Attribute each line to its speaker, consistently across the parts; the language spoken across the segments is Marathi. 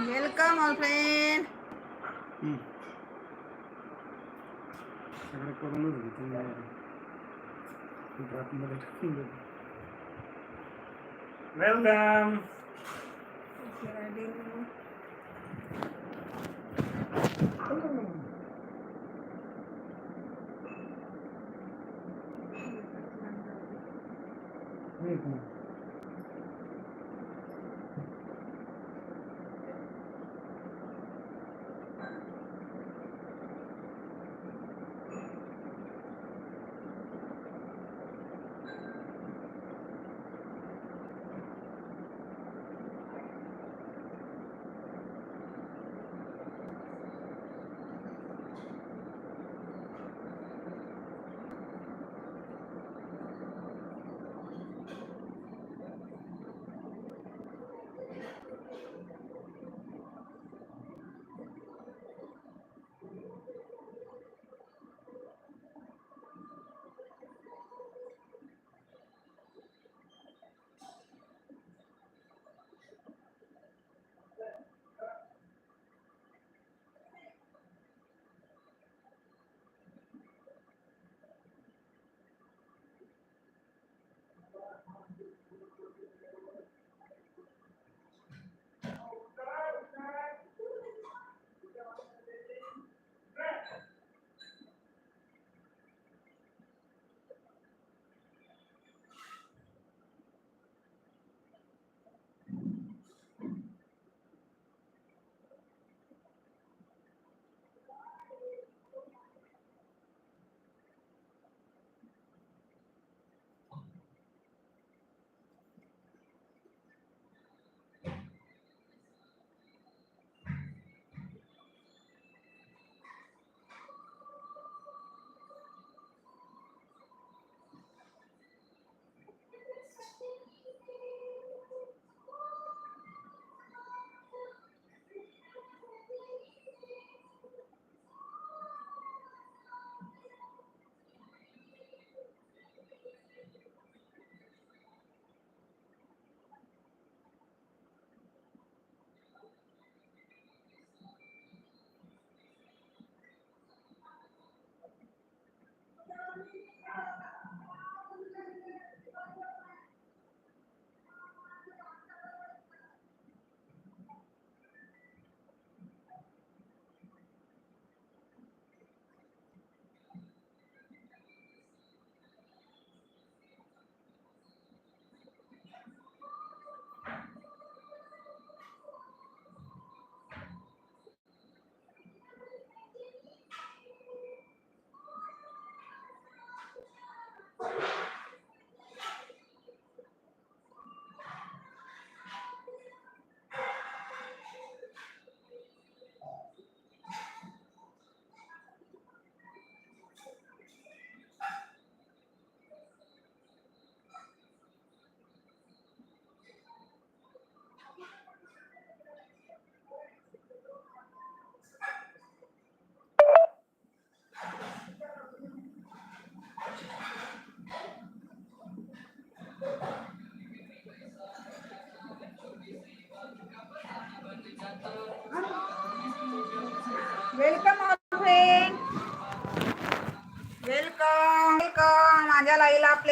Speaker 1: वेलकम ऑल फ्रेंड
Speaker 2: हम्म. सगळं करूनच घेते आतमध्ये टाकून देते वेलकम एक मिनिट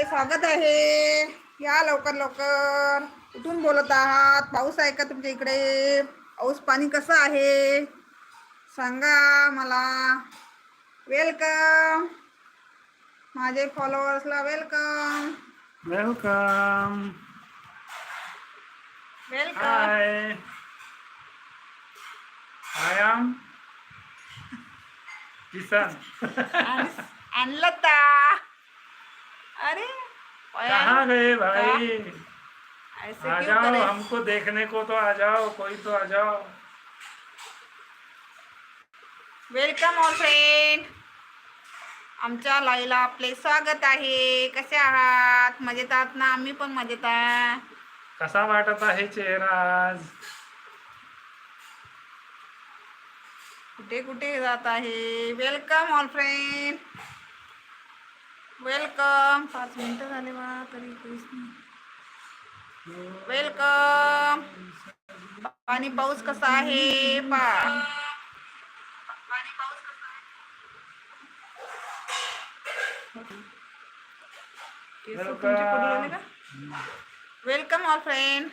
Speaker 1: स्वागत आहे. या लवकर लवकर. कुठून बोलत आहात? पाऊस आहे का तुमच्या इकडे? पाऊस पाणी कसं आहे? सांगा मला. वेलकम माझे फॉलोअर्सला welcome
Speaker 2: welcome
Speaker 1: welcome
Speaker 2: hi I am किसान
Speaker 1: आणलं ता अरे
Speaker 2: कहाँ गए भाई?
Speaker 1: ऐसे
Speaker 2: आ जाओ? हमको देखने को तो आ जाओ कोई तो आ जाओ।
Speaker 1: वेलकम ऑल फ्रेंड आमच्या लाईला आपले स्वागत आहे. कसे आहात? मजेत आहात ना? आम्ही पण मजेत आहे.
Speaker 2: कसा वाटत आहे चेहरा आज?
Speaker 1: कुठे कुठे जात आहे? Welcome all friend welcome. पाच मिनिटं झाले बा तरी काहीच नाही. वेलकम. पाणी पाऊस कसा आहे? पा. पाणी पाऊस कसा आहे? Welcome all friend.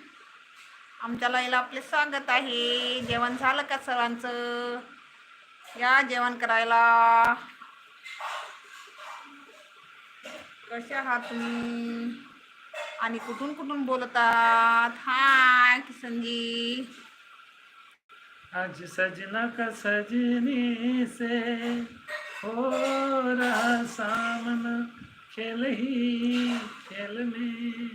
Speaker 1: आमच्या लाईला आपले स्वागत आहे. जेवण झालं का सर्वांचं या जेवण करायला. कसे आहात तुम्ही? आणि कुठून कुठून बोलतात हाय किसनजी.
Speaker 2: आज सजना का सजनी से हो रहा सामना खेल ही खेल में।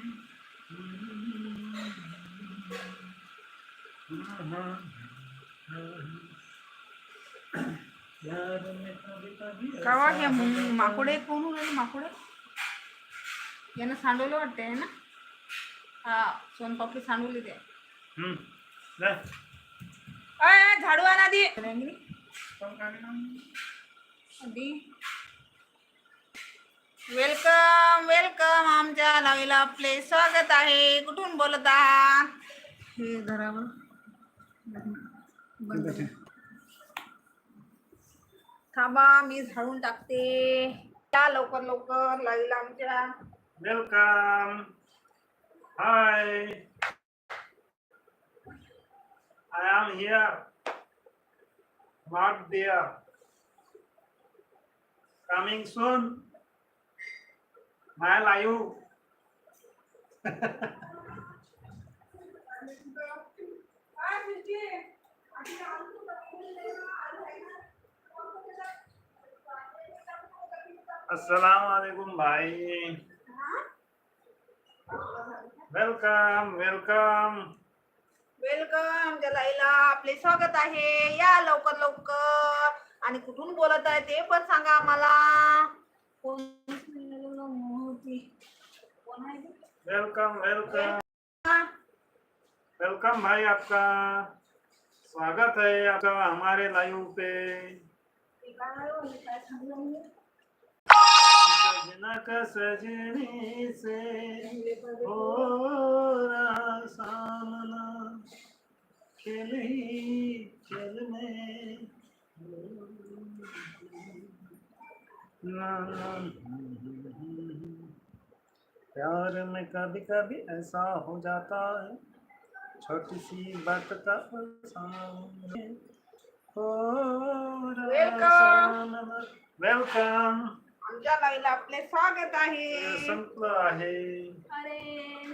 Speaker 1: कावा है. माकुडे? कोण राहिले माकुडे? यानं सांडवलं वाटते है ना? हा सोनपापडी सांडवली ते. अय झाडू आण आधी. आधी. वेलकम वेलकम आमच्या लाईला आपले स्वागत आहे. कुठून बोलत आहात? हे घरावर. बंद. कर. थांबा मी झाडून टाकते. या लवकर लवकर लाईला आमच्या.
Speaker 2: Welcome. Hi. I am here. Not there. Coming soon. My live. अस्सलाम वालेकुम भाई Welcome welcome
Speaker 1: welcome जलाईला. आपले स्वागत आहे. या लवकर लवकर. आणि कुठून बोलत आहे ते पण सांगा आम्हाला?
Speaker 2: Welcome welcome? वेलकम भाई आपका. स्वागत है आपका हमारे लाइव पे. सजनी से हो प्यार में कभी कभी ऐसा हो जाता है। छोटी सी बात का सामने हो वेलकम।
Speaker 1: आमच्या लाईला आपले स्वागत आहे।
Speaker 2: संपलं आहे।
Speaker 1: अरे।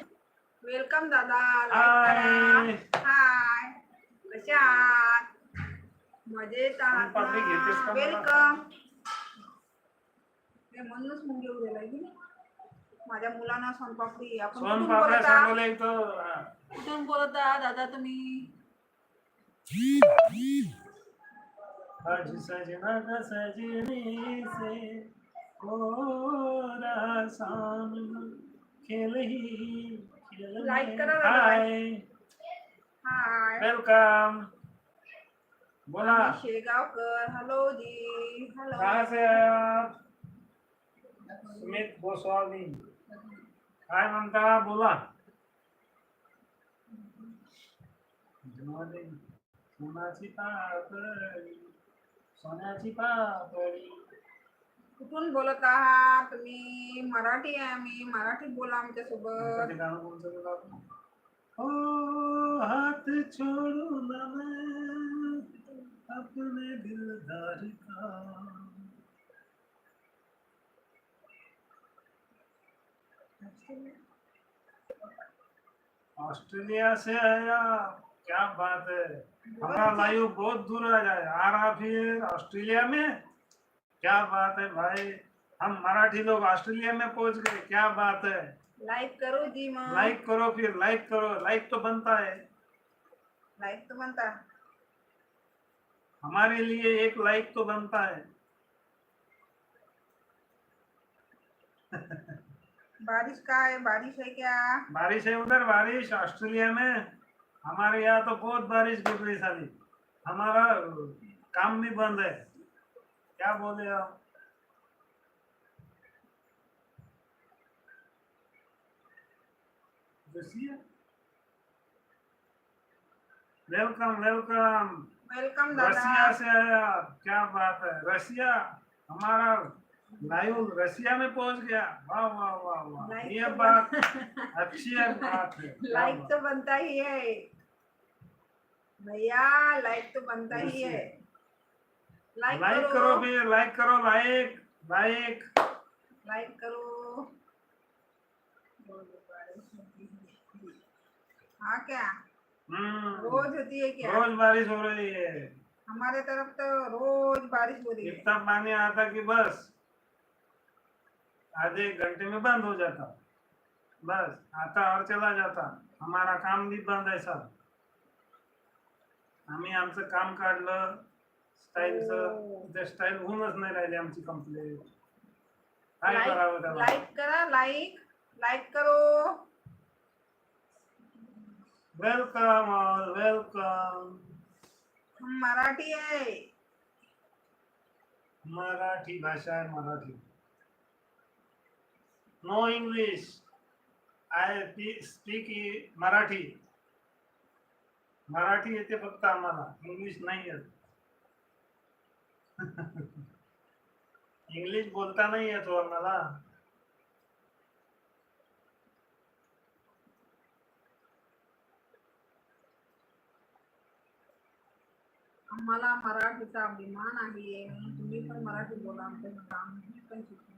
Speaker 1: वेलकम दादा
Speaker 2: हाय.
Speaker 1: हाय। कसे आहात? मजेत आहात? वेलकम। हे म्हणूनच मुंगे उद्याला की नाही? माझ्या मुलांना सोनपापडी आपण
Speaker 2: सोन
Speaker 1: कुठून
Speaker 2: पापड्या
Speaker 1: बोलत आहात?
Speaker 2: सांगले तो हा.
Speaker 1: कुठून बोलत आहात? दादा तुम्ही
Speaker 2: आज सजना का सजनी से हो रहा सामना खेल ही खेल
Speaker 1: Like
Speaker 2: में।
Speaker 1: करा दादा,
Speaker 2: हाय।
Speaker 1: हाय.
Speaker 2: वेलकम बोला.
Speaker 1: शेगावकर. हॅलो जी. हॅलो
Speaker 2: कहाँ से आए आप. सुमित गोस्वामी. काय म्हणता? बोला. सोनाची पापडी सोन्याची पापडी
Speaker 1: कुठून बोलत आहात? तुम्ही मराठी आहे. आम्ही मराठीत बोला
Speaker 2: आमच्यासोबत गाणं बोला आपण? ओ हाथ छोड़ो ना मैं अपने दिलदार का? ऑस्ट्रेलिया से आया। क्या बात है? हमारा लाइव बहुत दूर आ जाए। आ रहा फिर ऑस्ट्रेलिया में? क्या बात है भाई? हम मराठी लोग ऑस्ट्रेलिया में पहुँच गए। क्या बात है?
Speaker 1: लाइक करो जी मग
Speaker 2: लाइक करो फिर। लाइक करो। लाइक तो बनता है।
Speaker 1: लाइक तो बनता है।
Speaker 2: हमारे लिए एक लाइक तो बनता है।
Speaker 1: बारिश का है बारिश है क्या?
Speaker 2: बारिश है उधर बारिश ऑस्ट्रेलिया में। हमारे यहाँ तो बहुत बारिश गिर रही साली। हमारा काम भी बंद है। क्या बोले आप? Welcome welcome. वेलकम रसिया से आया क्या बात है। रसिया हमारा लाइव रसिया में पहुँच गया। वाह वाह वाह वाह। ये
Speaker 1: तो
Speaker 2: बात अच्छी है बात है।
Speaker 1: लाइक तो बनता ही है। भैया लाइक तो बनता ही है। लाइक
Speaker 2: लाइक करो। भी लाइक करो लाइक लाइक
Speaker 1: लाइक करो। हाँ क्या?
Speaker 2: हम्म।
Speaker 1: रोज होती है क्या?
Speaker 2: रोज बारिश हो रही है।
Speaker 1: हमारे तरफ़ तो रोज बारिश हो रही है।
Speaker 2: इतना पानी आता कि बस। आधे एक घंटे में बंद हो जाता। बस आता और चला जाता। हमारा काम भी बंद आहे सब। आम्ही आमचं काम काढलं स्टाईलचं. ते स्टाईल होऊनच नाही राहिली आमची कंप्लेंट काय करावं
Speaker 1: लाइक
Speaker 2: त्याला?
Speaker 1: लाइक करा लाइक लाइक करो.
Speaker 2: वेलकम ऑल वेलकम
Speaker 1: हम मराठी है
Speaker 2: मराठी भाषा आहे Marathi. No English I speak Marathi. Marathi येते फक्त आम्हाला. इंग्लिश नाही येत. इंग्लिश बोलता नाही येत हो आम्हाला.
Speaker 1: आम्हाला मराठीचा अभिमान आहे. तुम्ही पण मराठी बोला. आमचं काम पण शिकून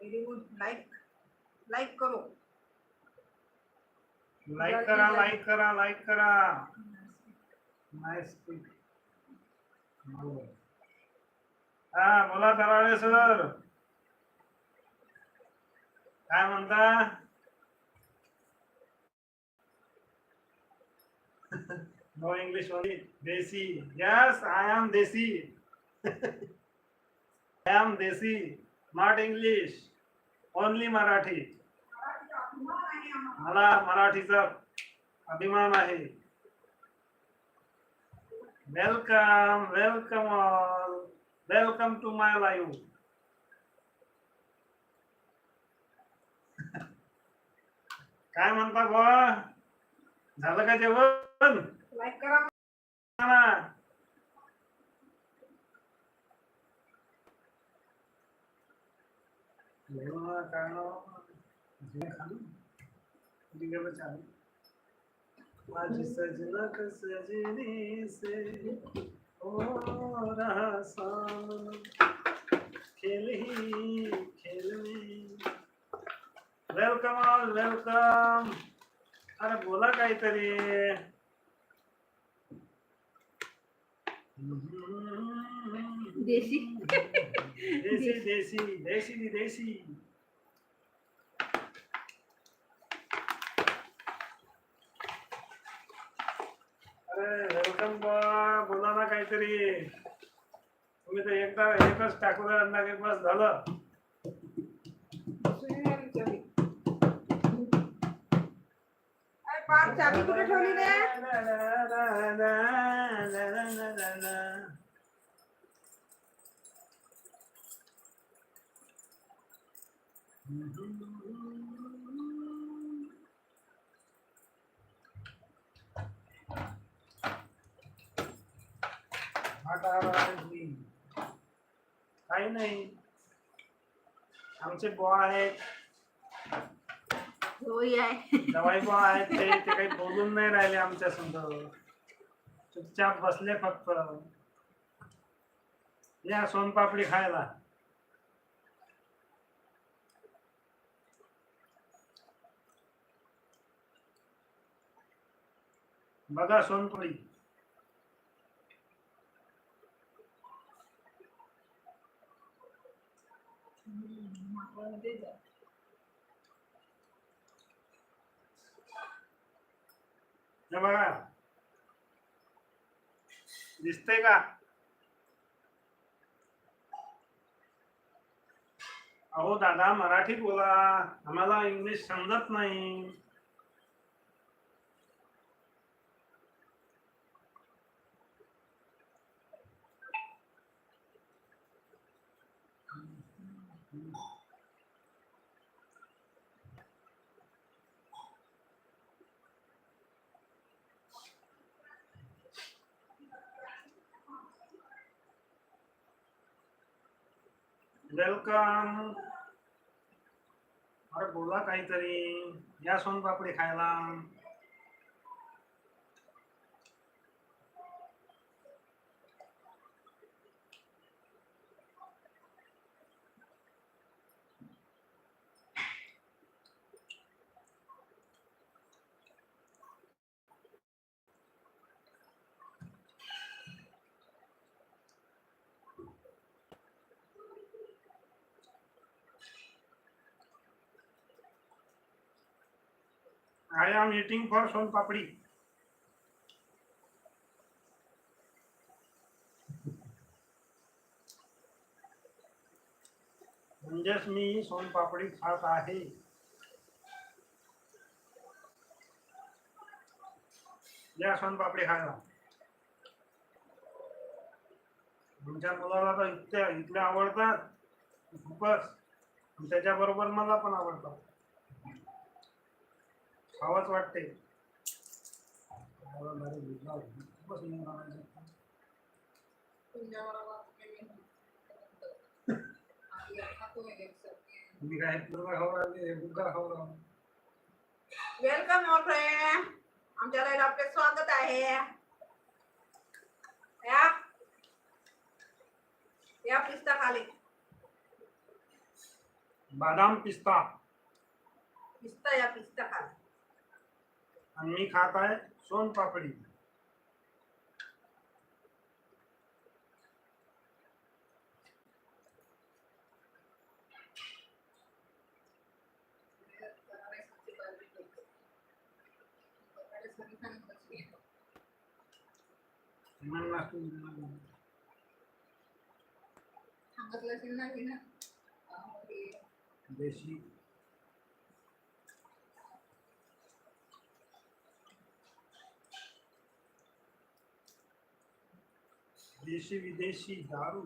Speaker 1: व्हेरी गुड लाईक लाईक करो.
Speaker 2: लाईक करा लाईक करा लाईक करा. स्पीक हा बोला तराळे सर. काय म्हणता? No English only desi yes I am desi I am desi
Speaker 1: not English only Marathi.
Speaker 2: मला मराठीचा अभिमान आहे. Welcome welcome all welcome to my live काय म्हणता बुवा? झालं का जेवण?
Speaker 1: लाईक करा
Speaker 2: ना सजनी से हो रहा खेल ही खेल में. वेलकम ऑल वेलकम अरे बोला काहीतरी.
Speaker 1: देशी.
Speaker 2: देसी देसी देसी दी देसी अरे वेलकम बोला ना काहीतरी तुम्ही तर एकदा एकच टाकू द्या एक बस झालं.
Speaker 1: अरे पाच चाबी कुठे ठेवली रे?
Speaker 2: काही नाही. आमचे बुवा आहेत.
Speaker 1: होय आहे.
Speaker 2: बुवा आहेत. ते ते काही बोलून नाही राहिले आमच्या संग चुपचाप बसले फक्त. या सोनपापडी खायला. बघा मध्ये हे बघा. दिसतंय का? अहो दादा मराठी बोला. आम्हाला इंग्लिश समजत नाही. वेलकम. अरे बोला काहीतरी. या सोनपापडी खायला. I am eating for sonpapdi म्हणजेच मी सोनपापडी खात आहे या सोनपापडी खायला तुमच्या मुलाला तर इतक्या इथल्या आवडतात खूपच त्याच्याबरोबर मला पण आवडतात खावंच वाटते. मी काय खाऊ खाऊ
Speaker 1: वेलकम ऑल फ्रेंड आमच्या लाईला आपले स्वागत आहे या? या पिस्ता खाली
Speaker 2: बदाम पिस्ता।
Speaker 1: पिस्ता या पिस्ता खाली
Speaker 2: आणि मी खात आहे सोनपापडी म्हणून असतो मी. देशी देशी विदेशी दारू.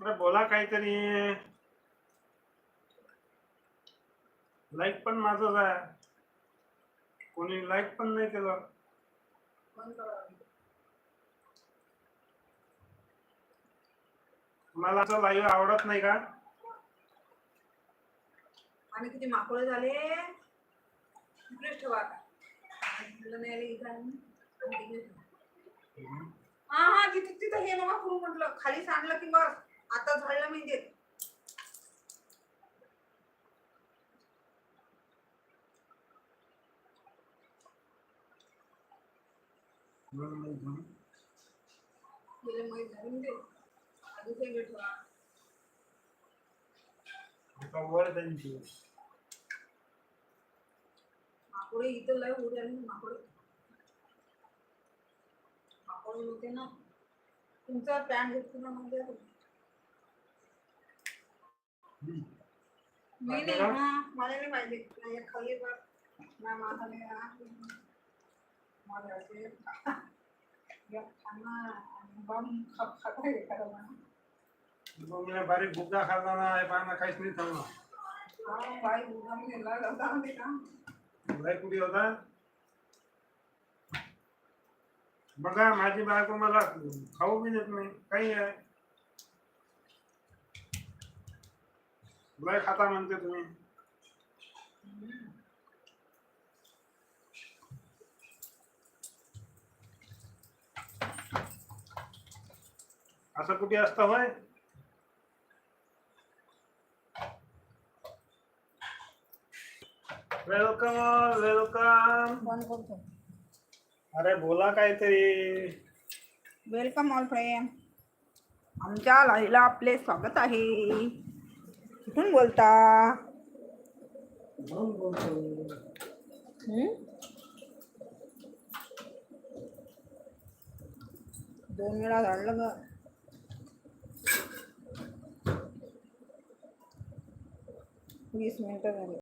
Speaker 2: बोला काहीतरी. लाईक पण माझंच आहे. कोणी लाईक पण नाही केलं. मला असं लाईव्ह आवडत नाही का?
Speaker 1: आणि किती माकोळे झाले? इकडेच ठेवा हा हा तिथे तिथं हे नवा करू म्हटलं. खाली सांडलं की बस आता झाडलं मी देत गेले माहीत झाले म्हणजे. ठेवा.
Speaker 2: एका वर त्यांची
Speaker 1: माकोडे इथं लय उडे आले ना माकोडे माकोडे होते ना तुमचा पॅन्ट घेतली ना मग द्या तुम्ही.
Speaker 2: हम्म.
Speaker 1: मी नाही हा मला नाही पाहिजे नाही एक खाल्ली बघ ना माझा नाही हा. माझं असे एक खाणं आणि बम खप खाता हे करा ना.
Speaker 2: मग मी बारीक बुग्गा खाल्ला ना हे पाहणं काहीच नाही थांबला
Speaker 1: हा, बाई उगा मी नेला जाता
Speaker 2: लय कुठे होता बघा माझी बायको मला खाऊ बी देत नाही काही आहे. लय खाता म्हणते तुम्ही. असं कुठे असतं होय? वेलकम वेलकम
Speaker 1: कोण बोलतो
Speaker 2: अरे बोला काहीतरी.
Speaker 1: वेलकम ऑल फ्रेंड आमच्या लाईला आपले स्वागत आहे. कुठून बोलता?
Speaker 2: म्हणून बोलतो?
Speaker 1: दोन वेळा झाडलं ग. वीस मिनिटं झाली.